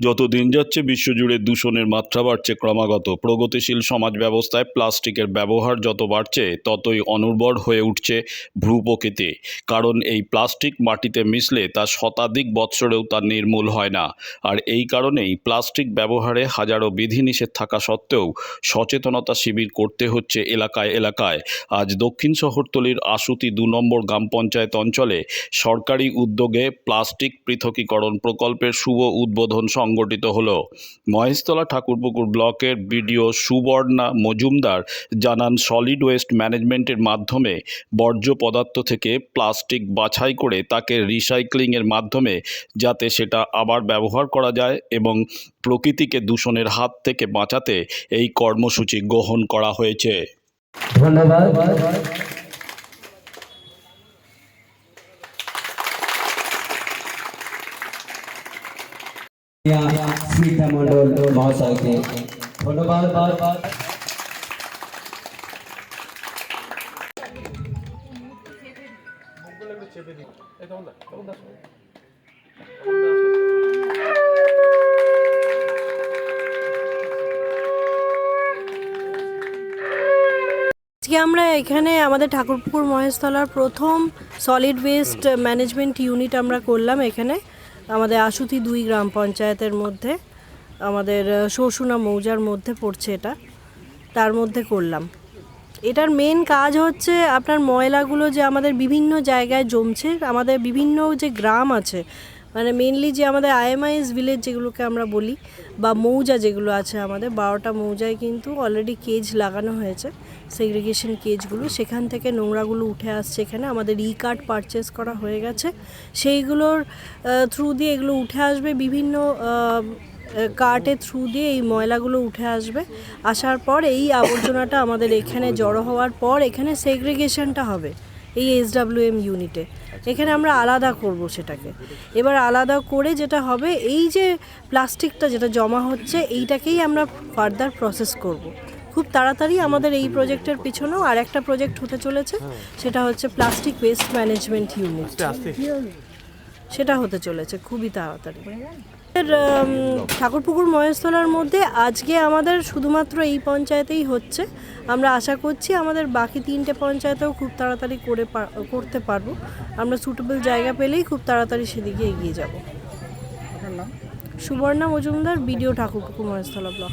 যত দিন যাচ্ছে, বিশ্বজুড়ে দূষণের মাত্রা বাড়ছে ক্রমাগত। প্রগতিশীল সমাজ ব্যবস্থায় প্লাস্টিকের ব্যবহার যত বাড়ছে, ততই অনুর্বর হয়ে উঠছে ভূপ্রকৃতি। কারণ এই প্লাস্টিক মাটিতে মিশলে তা শতাধিক বৎসরেও তা নির্মূল হয় না। আর এই কারণেই প্লাস্টিক ব্যবহারে হাজারো বিধিনিষেধ থাকা সত্ত্বেও সচেতনতা শিবির করতে হচ্ছে এলাকায় এলাকায়। আজ দক্ষিণ শহরতলির আশুতি দু নম্বর গ্রাম পঞ্চায়েত অঞ্চলে সরকারি উদ্যোগে প্লাস্টিক পৃথকীকরণ প্রকল্পের শুভ উদ্বোধন সংগঠিত হলো। মহেশতলা ঠাকুরপুকুর ব্লকের বিডিও সুবর্ণা মজুমদার জানান, সলিড ওয়েস্ট ম্যানেজমেন্টের মাধ্যমে বর্জ্য পদার্থ থেকে প্লাস্টিক বাছাই করে তাকে রিসাইক্লিংয়ের মাধ্যমে যাতে সেটা আবার ব্যবহার করা যায় এবং প্রকৃতিকে দূষণের হাত থেকে বাঁচাতে এই কর্মসূচি গ্রহণ করা হয়েছে। ধন্যবাদ। আজকে আমরা এখানে আমাদের ঠাকুরপুকুর মহেশতলার প্রথম সলিড ওয়েস্ট ম্যানেজমেন্ট ইউনিট আমরা করলাম এখানে। আমাদের আশুতি দুই গ্রাম পঞ্চায়েতের মধ্যে, আমাদের শোশুনা মৌজার মধ্যে পড়ছে এটা। তার মধ্যে করলাম। এটার মেন কাজ হচ্ছে আপনার ময়লাগুলো যে আমাদের বিভিন্ন জায়গায় জমছে, আমাদের বিভিন্ন যে গ্রাম আছে মানে মেনলি যে আমাদের আইএমআইএস ভিলেজ যেগুলোকে আমরা বলি, বা মৌজা যেগুলো আছে আমাদের, বারোটা মৌজায় কিন্তু অলরেডি কেজ লাগানো হয়েছে সেগ্রিগেশন কেজগুলো সেখান থেকে নোংরাগুলো উঠে আসছে এখানে। আমাদের ই কার্ড পারচেস করা হয়ে গেছে। সেইগুলোর থ্রু দিয়ে এগুলো উঠে আসবে। বিভিন্ন কার্টের থ্রু দিয়ে এই ময়লাগুলো উঠে আসবে। আসার পর এই আবর্জনাটা আমাদের এখানে জড়ো হওয়ার পর এখানে সেগ্রিগেশনটা হবে। এই এসডাব্লিউএম ইউনিটে এখানে আমরা আলাদা করব সেটাকে। এবার আলাদা করে যেটা হবে এই যে প্লাস্টিকটা যেটা জমা হচ্ছে এইটাকেই আমরা ফার্দার প্রসেস করব। খুব তাড়াতাড়ি আমাদের এই প্রজেক্টের পিছনেও আর একটা প্রজেক্ট হতে চলেছে সেটা হচ্ছে প্লাস্টিক ওয়েস্ট ম্যানেজমেন্ট ইউনিট সেটা হতে চলেছে খুবই তাড়াতাড়ি। ঠাকুরপুকুর মহেশতলার মধ্যে আজকে আমাদের শুধুমাত্র এই পঞ্চায়েতেই হচ্ছে। আমরা আশা করছি আমাদের বাকি তিনটে পঞ্চায়েতেও খুব তাড়াতাড়ি করে করতে পারব। আমরা সুটেবল জায়গা পেলেই খুব তাড়াতাড়ি সেদিকে এগিয়ে যাব। Subarna Majumdar BDO Thakurpukur Maheshtala block.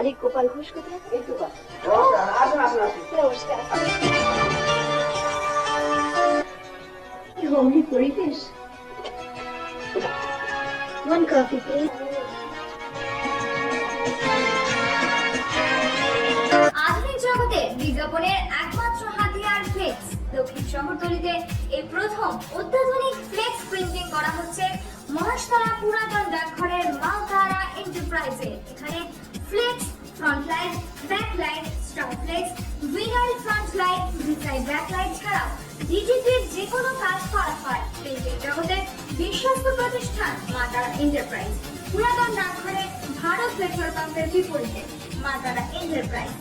মালিক গোপাল ঘোষ কোথায়? হোমলি পরিবেশ? আধুনিক জগতে বিজ্ঞাপনের একমাত্র হাতিয়ার ফ্লেক্স। দক্ষিণ শহরতলিতে এই প্রথম অত্যাধুনিক ফ্লেক্স প্রিন্টিং করা হচ্ছে মহেশতলা পুরাতন ডাকঘরের মালতারা এন্টারপ্রাইজে। এখানে flex front light back light star flex winner front light ভিসাই backlight ছাড়াও ডিজিটের যে কোনো কাজ করা হয় প্রিন্টিং জগতের বিশ্বস্ত প্রতিষ্ঠান মাতারা এন্টারপ্রাইজ। পুরাতন ডাকঘরে ভারত পেট্রোল পাম্পের বিপরীতে মাতারা এন্টারপ্রাইজ।